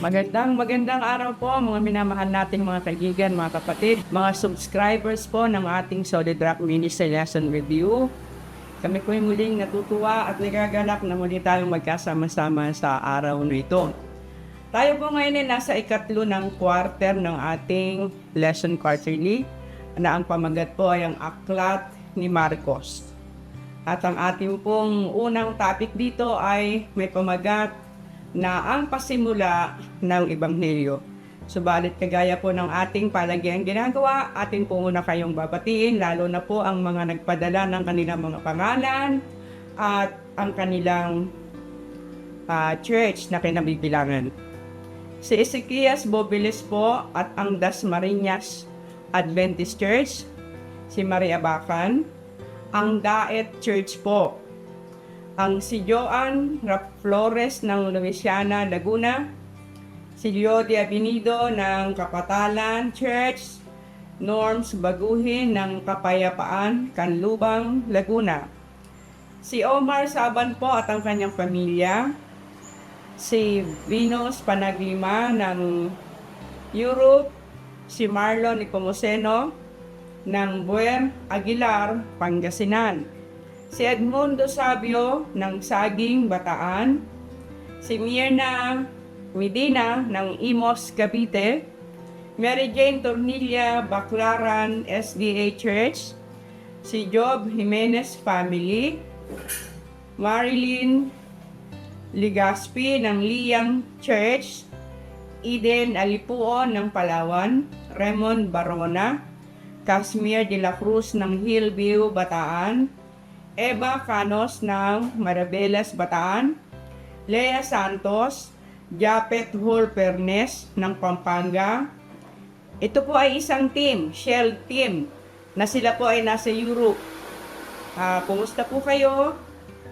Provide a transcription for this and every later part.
Magandang magandang araw po mga minamahal nating mga kaibigan, mga kapatid, mga subscribers po ng ating Solid Rock Ministry Lesson Review. Kami po ay muling natutuwa at nagagalak na muli tayong magkasama-sama sa araw na ito. Tayo po ngayon ay nasa ikatlo ng quarter ng ating lesson quarterly na ang pamagat po ay ang aklat ni Marcos. At ang ating pong unang topic dito ay may pamagat na ang pasimula ng Ebanghelyo. Subalit kagaya po ng ating palagiang ginagawa, atin po muna kayong babatiin, lalo na po ang mga nagpadala ng kanilang mga pangalan at ang kanilang ah, church na kinabibilangan. Si Ezekias Bobiles po at ang Dasmariñas Adventist Church, si Maria Bacan, ang Daet Church po, ang si Joan Rap Flores ng Louisiana, Laguna, si Jody Abinido ng Kapatalan Church, Norms Baguhin ng Kapayapaan, Canlubang, Laguna, si Omar Saban po at ang kanyang pamilya, si Venus Panaglima ng Europe, si Marlon Nicomuseno ng Buer Aguilar, Pangasinan, si Edmundo Sabio ng Saging, Bataan, si Mirna Medina ng Imos, Cavite, Mary Jane Tornilla, Baclaran, SDA Church, si Job Jimenez Family, Marilyn Ligaspi ng Liyang Church, Eden Alipuon ng Palawan, Raymond Barona, Casimir de la Cruz ng Hillview, Bataan, Eva Canos ng Marabelas, Bataan, Lea Santos, Japet Pernes ng Pampanga. Ito po ay isang team, Shell team, na sila po ay nasa Europe. Ah, kumusta po kayo?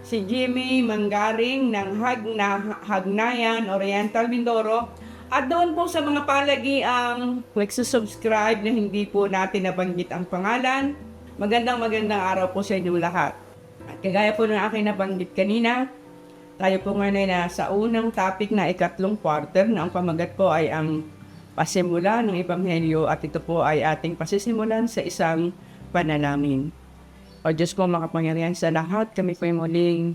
Si Jimmy Manggaring ng Hagna, Hagnayan, Oriental Mindoro. At doon po sa mga palagi ang subscribe na hindi po natin nabanggit ang pangalan. Magandang magandang araw po sa inyo lahat. At kagaya po ng aking nabanggit kanina, tayo po ngayon ay nasa unang topic na ikatlong quarter na ang pamagat po ay ang pasimula ng Ebanghelyo at ito po ay ating pasisimulan sa isang panalangin. O Diyos ko makapangyarihan sa lahat, kami po ay muling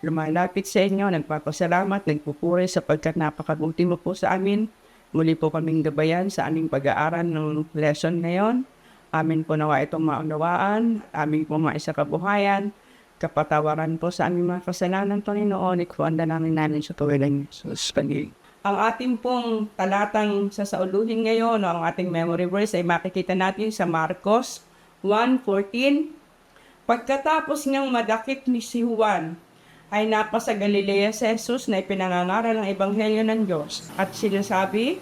lumalapit sa inyo, nagpapasalamat, nagpupuri sapagkat napakabuti mo po sa amin. Muli po kaming gabayan sa aming pag-aaral ng lesson ngayon. Amin po nawa itong maunawaan, amin po maisa kabuhayan, kapatawaran po sa aming mga kasalanan, Panginoon, ikuanda namin namin sa kawilang Jesus. Panginoon. Ang ating pong talatang sasauluhin ngayon, ang ating memory verse ay makikita natin sa Marcos 1.14. Pagkatapos niyang madakip ni si Juan, ay napasa Galilea si Jesus na ipinangangaral ng Ebanghelyo ng Diyos. At sinasabi,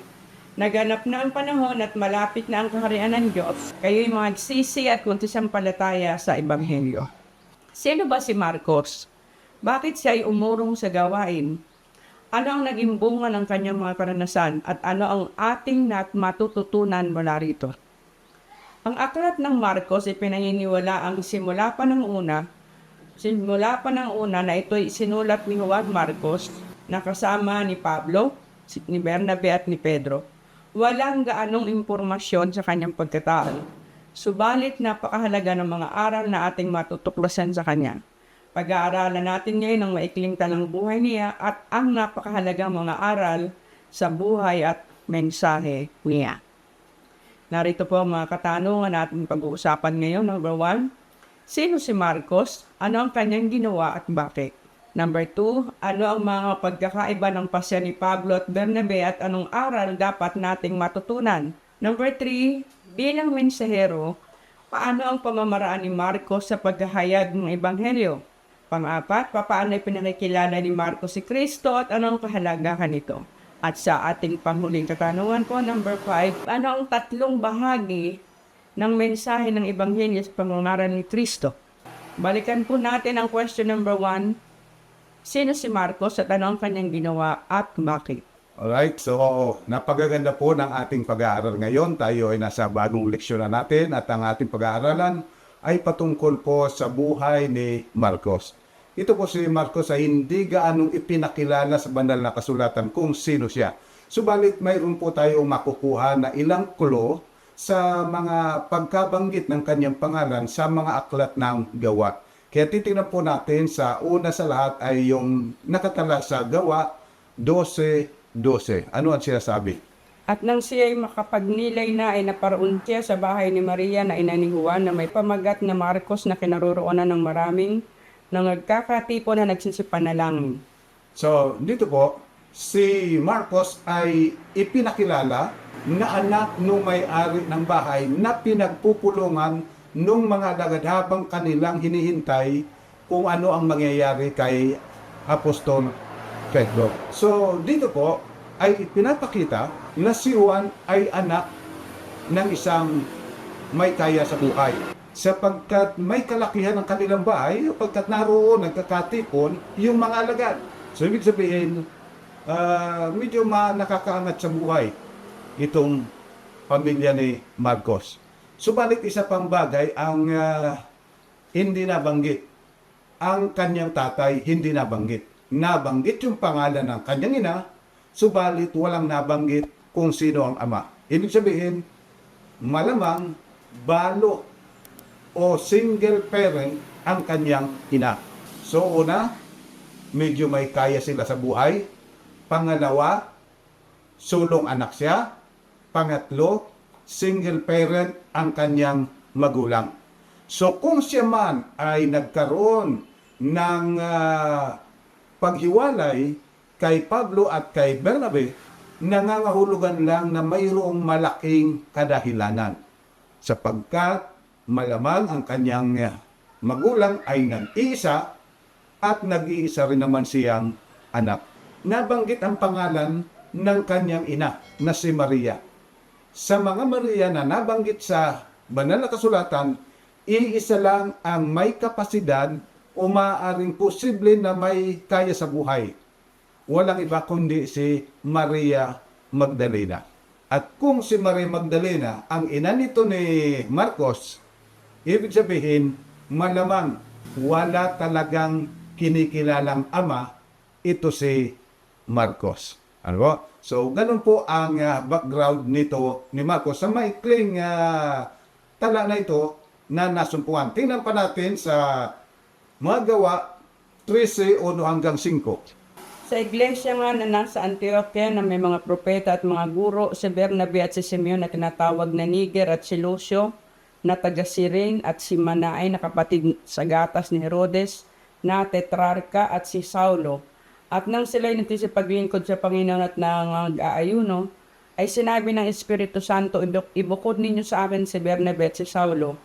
naganap na ang panahon at malapit na ang kaharian ng Diyos. Kayo'y magsisi at kuntisampalataya sa Ebanghelyo. Sino ba si Marcos? Bakit siya ay umurong sa gawain? Ano ang naging bunga ng kanyang mga karanasan at ano ang ating nat matututunan mula rito? Ang aklat ng Marcos ay pinaniniwala ang simula pa ng una Simula pa ng una na ito'y sinulat ni Juan Marcos na kasama ni Pablo, ni Bernabe at ni Pedro. Walang gaanong impormasyon sa kanyang pagkatao. Subalit napakahalaga ng mga aral na ating matutuklasan sa kanya. Pag-aaralan natin ngayon ang maikling talang buhay niya at ang napakahalagang mga aral sa buhay at mensahe niya. Narito po ang mga katanungan na ating pag-uusapan ngayon. Number one, Sino si Marcos? Ano ang kanyang ginawa at bakit? Number two, ano ang mga pagkakaiba ng pasya ni Pablo at Bernabe at anong aral dapat nating matutunan? Number three, bilang mensahero, paano ang pamamaraan ni Marcos sa paghahayag ng Ebanghelyo? Pang-apat, paano pinakikilala ni Marcos si Kristo at anong kahalagahan nito? At sa ating panghuling katanungan po, number five, ano ang tatlong bahagi ng mensahe ng Ebanghelyo sa pangungaran ni Kristo. Balikan po natin ang question number one. Sino si Marcos at ano ang kanyang ginawa at bakit? Alright, so napagaganda po ng ating pag-aaral ngayon. Tayo ay nasa bagong leksyon na natin at ang ating pag-aaralan ay patungkol po sa buhay ni Marcos. Ito po si Marcos ay hindi gaanong ipinakilala sa banal na kasulatan kung sino siya. Subalit mayroon po tayong makukuha na ilang kulo sa mga pagkabanggit ng kanyang pangalan sa mga aklat ng gawa. Kaya titingnan po natin sa una sa lahat ay yung nakatala sa gawa 12.12. Ano ang sinasabi? At nang siya ay makapagnilay na ay naparoon siya sa bahay ni Maria na ina ni Juan na may pamagat na Marcos na kinaroroonan ng maraming na nagkakatipo na nagsisipanalangin. So, dito po, si Marcos ay ipinakilala na anak nung may-ari ng bahay na pinagpupulungan nung mga lagad habang kanilang hinihintay kung ano ang mangyayari kay Apostol Pedro. So, dito po ay pinapakita na si Juan ay anak ng isang may kaya sa buhay. Sapagkat may kalakihan ng kanilang bahay, pagkat naroon nagkakatipon yung mga alagad. So, ibig sabihin, ah, medyo ma nakakaangat sa buhay itong pamilya ni Marcos. Subalit isa pang bagay ang ah, hindi nabanggit. Ang kanyang tatay hindi nabanggit. Nabanggit yung pangalan ng kanyang ina, subalit walang nabanggit kung sino ang ama. Ibig sabihin, malamang balo o single parent ang kanyang ina. So una, medyo may kaya sila sa buhay. Pangalawa, sulong anak siya. Pangatlo, single parent ang kanyang magulang. So kung siya man ay nagkaroon ng ah, paghiwalay kay Pablo at kay Bernabe, nangangahulugan lang na mayroong malaking kadahilanan. Sapagkat malamang ang kanyang ah, magulang ay nag-iisa at nag-iisa rin naman siyang anak. Nabanggit ang pangalan ng kanyang ina na si Maria. Sa mga Maria na nabanggit sa banal na kasulatan, iisa lang ang may kapasidad o maaaring posible na may kaya sa buhay. Walang iba kundi si Maria Magdalena. At kung si Maria Magdalena ang ina nito ni Marcos, ibig sabihin, malamang wala talagang kinikilalang ama, ito si Marcos. Ano po? So, ganun po ang ah, background nito ni Marcos. Sa maikling ah, tala na ito na nasumpuan. Tingnan pa natin sa mga gawa 13, 1 hanggang 5. Sa iglesia nga na nasa Antioquia na may mga propeta at mga guro, si Bernabe at si Simeon na tinatawag na Niger at si Lucio na taga Sirin at si Manaay na kapatid sa gatas ni Herodes na tetrarka at si Saulo. At nang sila'y nagtisipaglingkod sa Panginoon at nang-aayuno, ay sinabi ng Espiritu Santo, "Ibu- ibukod ninyo sa akin si Bernabe at si Saulo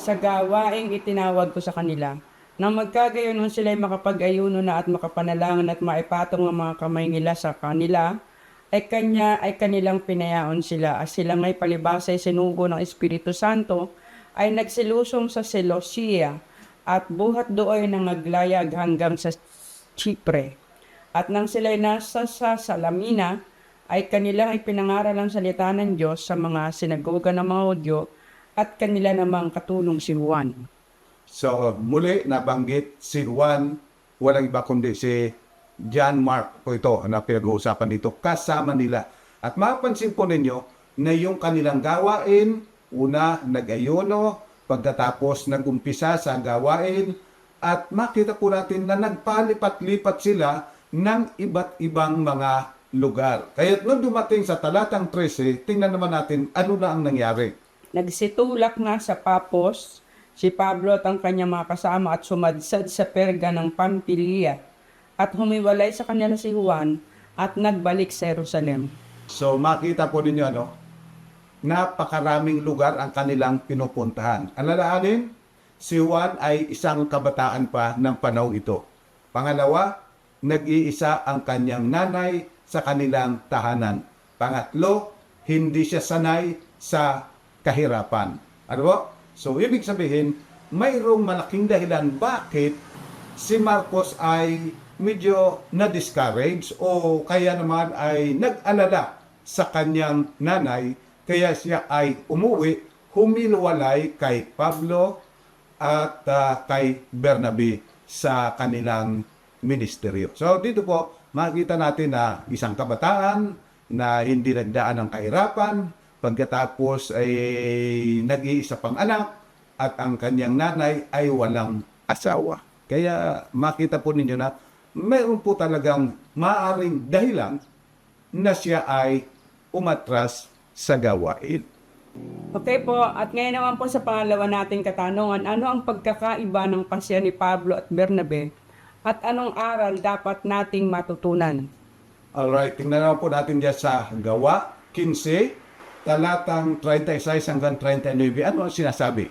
sa gawaing itinawag ko sa kanila. Nang magkagayon sila'y makapag-ayuno na at makapanalangan at maipatong ang mga kamay nila sa kanila, ay kanya ay kanilang pinayaon sila at sila may palibasay sinugo ng Espiritu Santo ay nagsilusong sa Seleucia at buhat doon nang naglayag hanggang sa Chipre. At nang sila'y nasa sa Salamina, ay kanilang ipinangaral ang salita ng Diyos sa mga sinagoga ng mga Hudyo at kanila namang katulong si Juan. So, muli nabanggit si Juan, walang iba kundi si John Mark po ito na pinag-uusapan dito kasama nila. At mapansin po ninyo na yung kanilang gawain, una nag-ayuno, pagkatapos nag-umpisa sa gawain, at makita po natin na nagpalipat-lipat sila ng iba't ibang mga lugar. Kaya nung dumating sa talatang 13, tingnan naman natin ano na ang nangyari. Nagsitulak na sa Papos si Pablo at ang kanyang mga kasama at sumadsad sa perga ng Pampilya at humiwalay sa kanila si Juan at nagbalik sa Jerusalem. So makita po ninyo ano, napakaraming lugar ang kanilang pinupuntahan. Alalahanin, si Juan ay isang kabataan pa ng panahon ito. Pangalawa, nag-iisa ang kanyang nanay sa kanilang tahanan. Pangatlo, hindi siya sanay sa kahirapan. Ano po? So, ibig sabihin, mayroong malaking dahilan bakit si Marcos ay medyo na-discourage o kaya naman ay nag-alala sa kanyang nanay kaya siya ay umuwi, humilwalay kay Pablo at ah, kay Bernabe sa kanilang ministeryo. So dito po makikita natin na isang kabataan na hindi nagdaan ng kahirapan, pagkatapos ay nag-iisa pang anak, at ang kanyang nanay ay walang asawa. Kaya makita po ninyo na mayroon po talagang maaring dahilan na siya ay umatras sa gawain. Okay po, at ngayon naman po sa pangalawa nating katanungan, ano ang pagkakaiba ng pasya ni Pablo at Bernabe at anong aral dapat nating matutunan? Alright, tingnan naman po natin dyan sa gawa 15, talatang 36 hanggang 39. Ano ang sinasabi?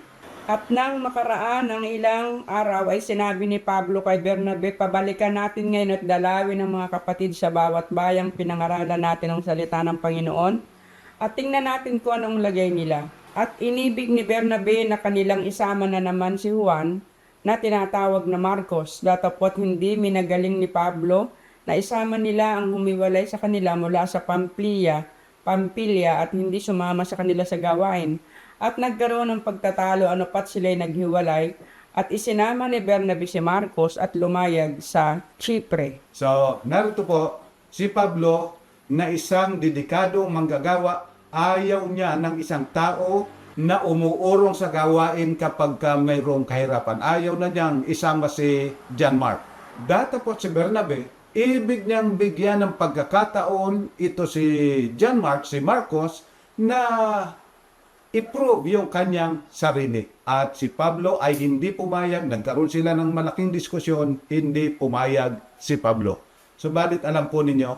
At nang makaraan ng ilang araw ay sinabi ni Pablo kay Bernabe, pabalikan natin ngayon at dalawin ng mga kapatid sa bawat bayang pinangaralan natin ang salita ng Panginoon at tingnan natin kung anong lagay nila. At inibig ni Bernabe na kanilang isama na naman si Juan na tinatawag na Marcos, datapot hindi minagaling ni Pablo na isama nila ang humiwalay sa kanila mula sa Pamplia, Pampilya at hindi sumama sa kanila sa gawain. At nagkaroon ng pagtatalo ano pat sila'y naghiwalay at isinama ni Bernabe si Marcos at lumayag sa Chipre. So, narito po, si Pablo na isang dedikadong manggagawa, ayaw niya ng isang tao na umuurong sa gawain kapag ka mayroong kahirapan. Ayaw na niyang isama si John Mark. Data po si Bernabe, ibig niyang bigyan ng pagkakataon ito si John Mark, si Marcos, na i-prove yung kanyang sarili. At si Pablo ay hindi pumayag, nagkaroon sila ng malaking diskusyon, hindi pumayag si Pablo. Subalit alam po ninyo,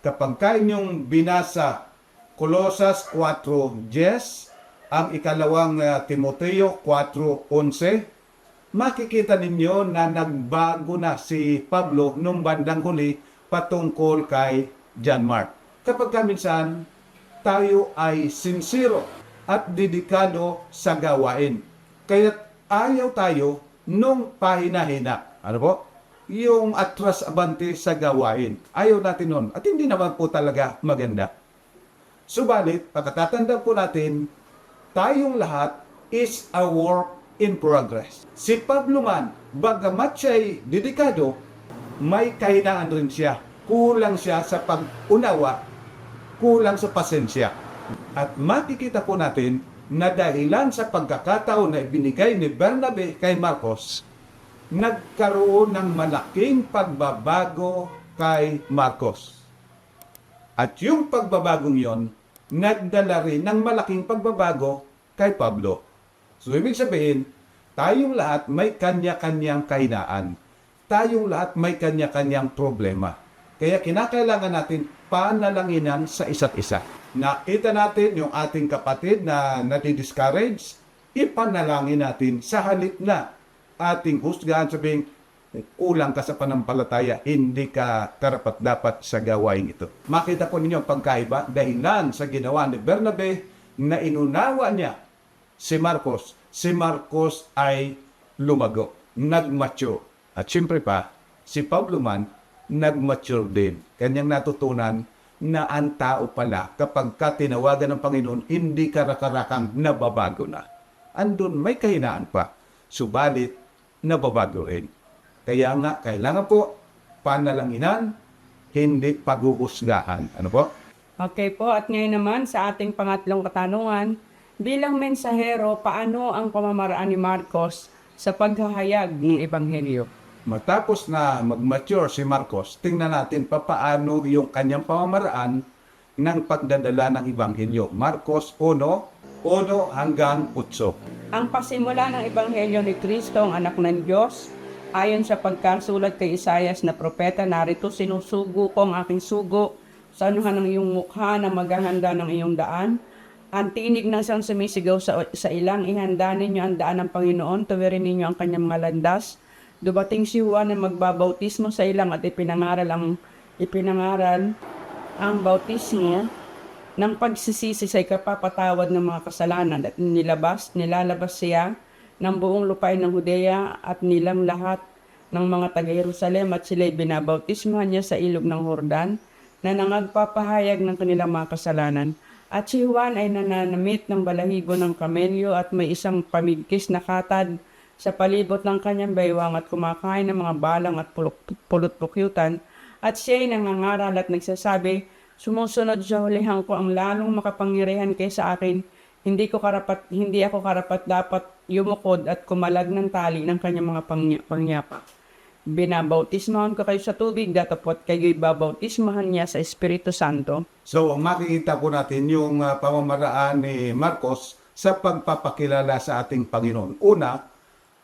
kapag kainyong binasa Colosas 4.10, ang ikalawang uh, Timoteo 4.11, makikita ninyo na nagbago na si Pablo nung bandang huli patungkol kay John Mark. Kapag ka minsan, tayo ay sincero at dedikado sa gawain. Kaya ayaw tayo nung pahina-hina. Ano po? Yung atras abante sa gawain. Ayaw natin nun. At hindi naman po talaga maganda. Subalit, pagkatatanda po natin, tayong lahat is a work in progress. Si Pablo man, bagamat siya'y dedikado, may kahinaan rin siya. Kulang siya sa pag-unawa, kulang sa pasensya. At makikita po natin na dahilan sa pagkakataon na ibinigay ni Bernabe kay Marcos, nagkaroon ng malaking pagbabago kay Marcos. At yung pagbabagong yon, nagdala rin ng malaking pagbabago kay Pablo. So, ibig sabihin, tayong lahat may kanya-kanyang kahinaan. Tayong lahat may kanya-kanyang problema. Kaya kinakailangan natin panalanginan sa isa't isa. Nakita natin yung ating kapatid na nadi-discourage, ipanalangin natin sa halip na ating husgahan sabihin, kulang ka sa panampalataya, hindi ka karapat dapat sa gawain ito. Makita po ninyo ang pagkaiba dahilan sa ginawa ni Bernabe na inunawa niya si Marcos. Si Marcos ay lumago, nagmature. At siyempre pa, si Pablo man, nagmature din. Kanyang natutunan na ang tao pala kapag ka tinawagan ng Panginoon, hindi karakarakang nababago na. Andun may kahinaan pa. Subalit, nababago rin. Kaya nga, kailangan po panalanginan, hindi paghuhusgahan. Ano po? Okay po, at ngayon naman sa ating pangatlong katanungan, bilang mensahero, paano ang pamamaraan ni Marcos sa paghahayag ng Ebanghelyo? Matapos na mag-mature si Marcos, tingnan natin papaano yung kanyang pamamaraan ng pagdadala ng Ebanghelyo. Marcos 1, 1 hanggang 8. Ang pasimula ng Ebanghelyo ni Kristo, ang anak ng Diyos, ayon sa pagkasulat kay Isayas na propeta, narito sinusugo ko ang aking sugo, sa anuhan ng iyong mukha na maghahanda ng iyong daan. Ang tinig ng isang sumisigaw sa, sa ilang, ihanda ninyo ang daan ng Panginoon, tuwirin ninyo ang kanyang mga landas. Dumating si Juan na magbabautismo sa ilang at ipinangaral ang ipinangaral ang bautismo ng pagsisisi sa ikapapatawad ng mga kasalanan at nilabas, nilalabas siya ng buong lupain ng Judea at nilang lahat ng mga taga-Jerusalem at sila'y binabautismuhan niya sa ilog ng Hordan na nangagpapahayag ng kanilang mga kasalanan. At si Juan ay nananamit ng balahibo ng kamelyo at may isang pamigkis na katad sa palibot ng kanyang baywang at kumakain ng mga balang at pulot- pulot-pukyutan. At siya ay nangangaral at nagsasabi, Sumusunod sa hulihan ko ang lalong makapangyarihan kaysa akin. Hindi ko karapat, hindi ako karapat dapat yumukod at kumalag ng tali ng kanyang mga pangya, pangyapa. Binabautismahan ko kayo sa tubig, datapot kayo'y babautismahan niya sa Espiritu Santo. So, makikita po natin yung ah, pamamaraan ni Marcos sa pagpapakilala sa ating Panginoon. Una,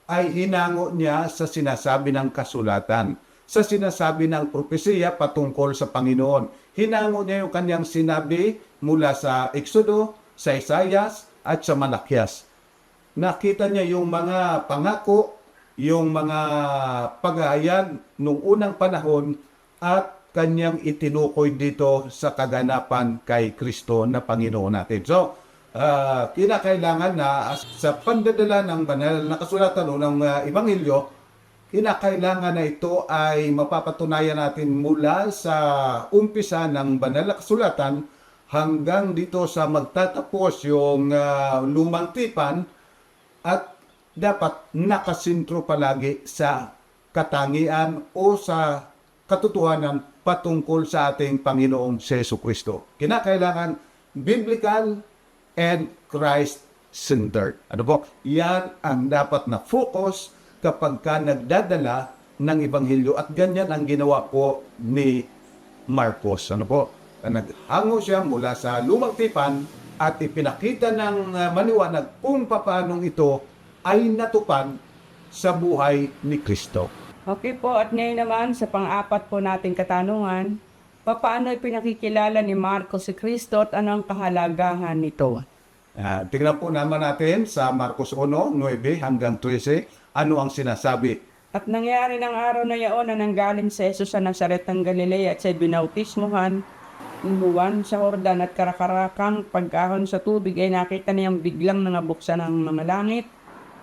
ay hinango niya sa sinasabi ng kasulatan, sa sinasabi ng propesiya patungkol sa Panginoon. Hinango niya yung kanyang sinabi mula sa Exodo, sa Isaias, at sa Malakias. Nakita niya yung mga pangako, yung mga paghahayan nung unang panahon at kanyang itinukoy dito sa kaganapan kay Kristo na Panginoon natin. So, ah, kinakailangan na sa pandadala ng banal na kasulatan o ng ah, Ebanghelyo, kinakailangan na ito ay mapapatunayan natin mula sa umpisa ng banal na kasulatan hanggang dito sa magtatapos yung ah, lumang tipan at dapat nakasintro palagi sa katangian o sa katotohanan patungkol sa ating Panginoong Seso Kristo. Kinakailangan biblical and Christ-centered. Ano po? Yan ang dapat na focus kapag ka nagdadala ng Ebanghelyo at ganyan ang ginawa po ni Marcos. Ano po? Naghango siya mula sa lumang tipan at ipinakita ng uh, maliwanag kung paanong ito ay natupad sa buhay ni Kristo. Okay po, at ngayon naman sa pang-apat po nating katanungan, papaano pinakikilala ni Marco si Kristo at anong kahalagahan nito? Ah, tingnan po naman natin sa Marcos 1, 9 hanggang 13, ano ang sinasabi. At nangyari ng araw na yaon na nanggaling si Jesus sa Nazaret ng Galilea at sa binautismuhan Juan sa Jordan at karakarakang pagkahon sa tubig ay nakita niyang biglang nangabuksan ang mga langit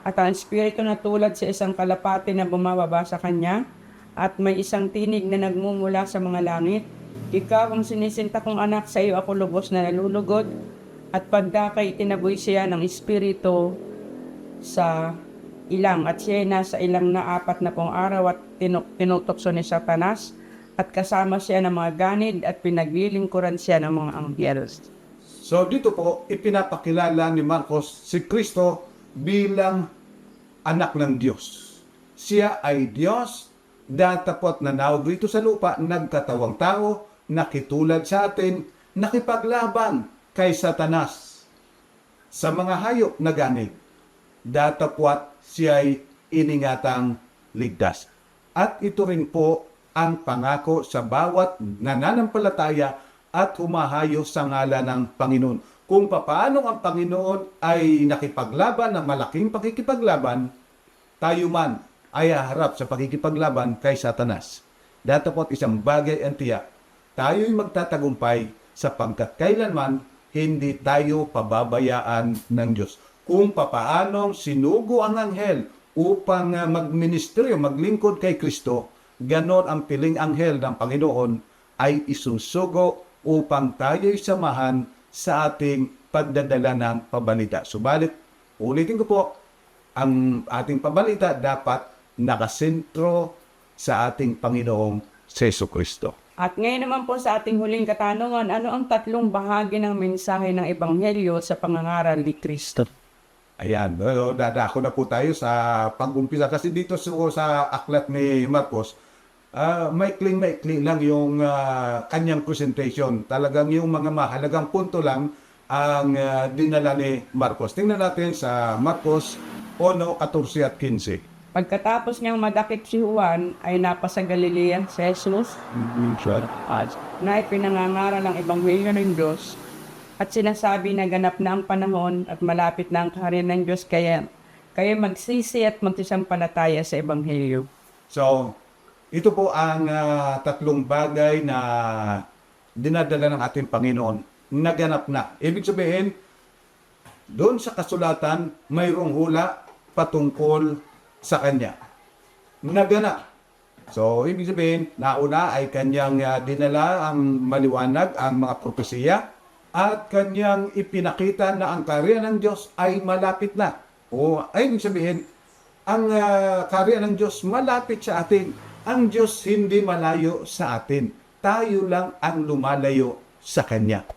at ang Espiritu na tulad sa isang kalapati na bumababa sa kanya at may isang tinig na nagmumula sa mga langit. Ikaw ang sinisinta kong anak, sa iyo ako lubos na nalulugod at pagdakay tinaboy siya ng Espiritu sa ilang at siya ay nasa ilang na apat na pong araw at tinuk- tinutokso ni Satanas at kasama siya ng mga ganid at pinaglilingkuran siya ng mga anghel. So dito po, ipinapakilala ni Marcos si Kristo bilang anak ng Diyos. Siya ay Diyos, datapot na nawag rito sa lupa, nagkatawang tao, nakitulad sa atin, nakipaglaban kay Satanas sa mga hayop na ganit. Datapwat siya ay iningatang ligtas. At ito rin po ang pangako sa bawat nananampalataya at humahayo sa ngala ng Panginoon. Kung paano ang Panginoon ay nakipaglaban ng malaking pakikipaglaban, tayo man ay haharap sa pakikipaglaban kay Satanas. Datapot isang bagay ang tiyak, tayo'y magtatagumpay sapagkat kailanman hindi tayo pababayaan ng Diyos. Kung papaanong sinugo ang anghel upang uh, magministeryo, maglingkod kay Kristo, ganon ang piling anghel ng Panginoon ay isusugo upang tayo'y samahan sa ating pagdadala ng pabalita. Subalit, ulitin ko po, ang ating pabalita dapat nakasentro sa ating Panginoong Seso Kristo. At ngayon naman po sa ating huling katanungan, ano ang tatlong bahagi ng mensahe ng Ebanghelyo sa pangangaral ni Kristo? Ayan, dadako na po tayo sa pag-umpisa. Kasi dito sa aklat ni Marcos, uh, maikling-maikling lang yung ah, kanyang presentation. Talagang yung mga mahalagang punto lang ang ah, dinala ni Marcos. Tingnan natin sa Marcos 1, 14 at 15. Pagkatapos niyang madakip si Juan, ay napasa Galilea si Jesus na ipinangangaral ng Ebanghelyo ng Diyos at sinasabi na ganap na ang panahon at malapit na ang kaharian ng Diyos kaya kayo magsisi at magsisampalataya sa Ebanghelyo. So, ito po ang ah, tatlong bagay na dinadala ng ating Panginoon. Naganap na. Ibig sabihin, doon sa kasulatan, mayroong hula patungkol sa Kanya. Naganap. So, ibig sabihin, nauna ay kanyang ah, dinala ang maliwanag, ang mga propesiya, at kanyang ipinakita na ang karya ng Diyos ay malapit na. O, ay ibig sabihin, ang uh, karya ng Diyos malapit sa atin. Ang Diyos hindi malayo sa atin. Tayo lang ang lumalayo sa Kanya.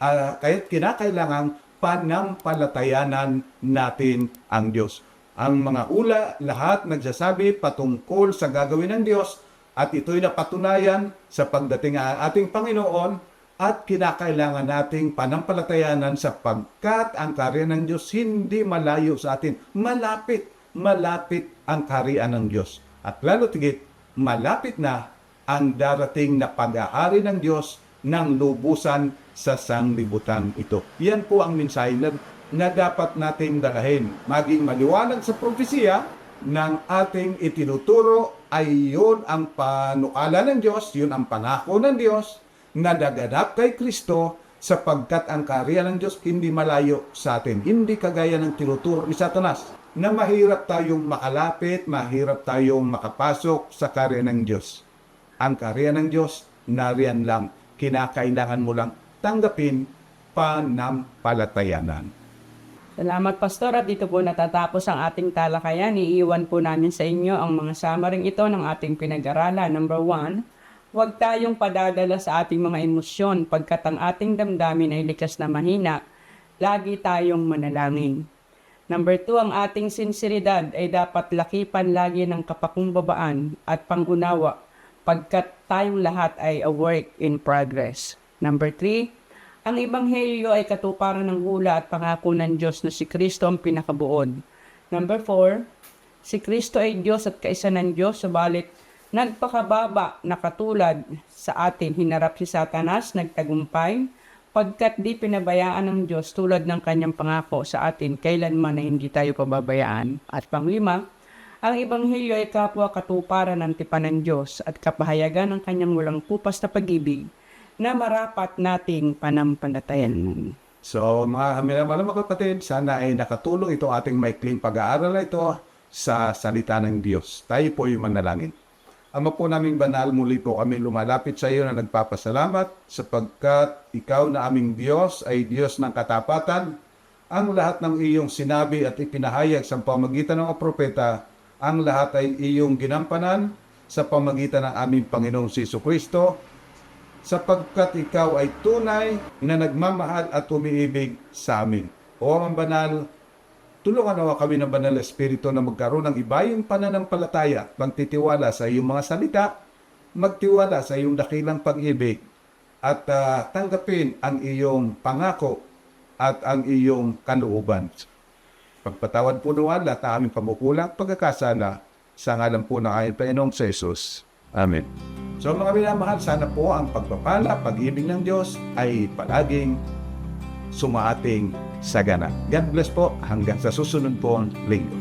Ah, kaya't kinakailangan panampalatayanan natin ang Diyos. Ang mga ula, lahat nagsasabi patungkol sa gagawin ng Diyos at ito'y napatunayan sa pagdating ng ating Panginoon at kinakailangan nating panampalatayanan sapagkat ang karya ng Diyos hindi malayo sa atin. Malapit, malapit ang karian ng Diyos. At lalo tigit, malapit na ang darating na pag-aari ng Diyos ng lubusan sa sanglibutan ito. Yan po ang mensahe na, na dapat nating dalahin. Maging maliwanag sa propesiya ng ating itinuturo ay yun ang panukala ng Diyos, yun ang pangako ng Diyos na daganap kay Kristo sapagkat ang karya ng Diyos hindi malayo sa atin. Hindi kagaya ng tinuturo ni Satanas na mahirap tayong makalapit, mahirap tayong makapasok sa karya ng Diyos. Ang karya ng Diyos, nariyan lang. Kinakailangan mo lang tanggapin panampalatayanan. Salamat Pastor at dito po natatapos ang ating talakayan. Iiwan po namin sa inyo ang mga samaring ito ng ating pinag-aralan. Number one, huwag tayong padadala sa ating mga emosyon pagkat ang ating damdamin ay likas na mahina. Lagi tayong manalangin. Number two, ang ating sinseridad ay dapat lakipan lagi ng kapakumbabaan at pangunawa pagkat tayong lahat ay a work in progress. Number three, ang Ebanghelyo ay katuparan ng hula at pangako ng Diyos na si Kristo ang pinakabuod. Number four, si Kristo ay Diyos at kaisa ng Diyos, subalit nagpakababa na katulad sa atin, hinarap si Satanas, nagtagumpay, pagkat di pinabayaan ng Diyos tulad ng kanyang pangako sa atin, kailanman na hindi tayo pababayaan. At panglima, ang Ebanghelyo ay kapwa katuparan ng tipan ng Diyos at kapahayagan ng kanyang walang kupas na pag-ibig na marapat nating panampalatayan. So mga minamahal mga kapatid, sana ay nakatulong ito ating maikling pag-aaral ito sa salita ng Diyos. Tayo po yung manalangin. Ama po naming banal, muli po kami lumalapit sa iyo na nagpapasalamat sapagkat ikaw na aming Diyos ay Diyos ng katapatan. Ang lahat ng iyong sinabi at ipinahayag sa pamagitan ng propeta, ang lahat ay iyong ginampanan sa pamagitan ng aming Panginoong Siso Kristo sapagkat ikaw ay tunay na nagmamahal at umiibig sa amin. O ang banal, tulungan nawa kami ng banal na espiritu na magkaroon ng ibayong pananampalataya, magtitiwala sa iyong mga salita, magtiwala sa iyong dakilang pag-ibig, at ah, tanggapin ang iyong pangako at ang iyong kalooban. Pagpatawad po nawa lahat ng aming pamukulang pagkakasala sa ngalan po ng ayon Panginoong Jesus. Amen. So mga minamahal, sana po ang pagpapala, pag-ibig ng Diyos ay palaging sumaating sagana. God bless po hanggang sa susunod po linggo.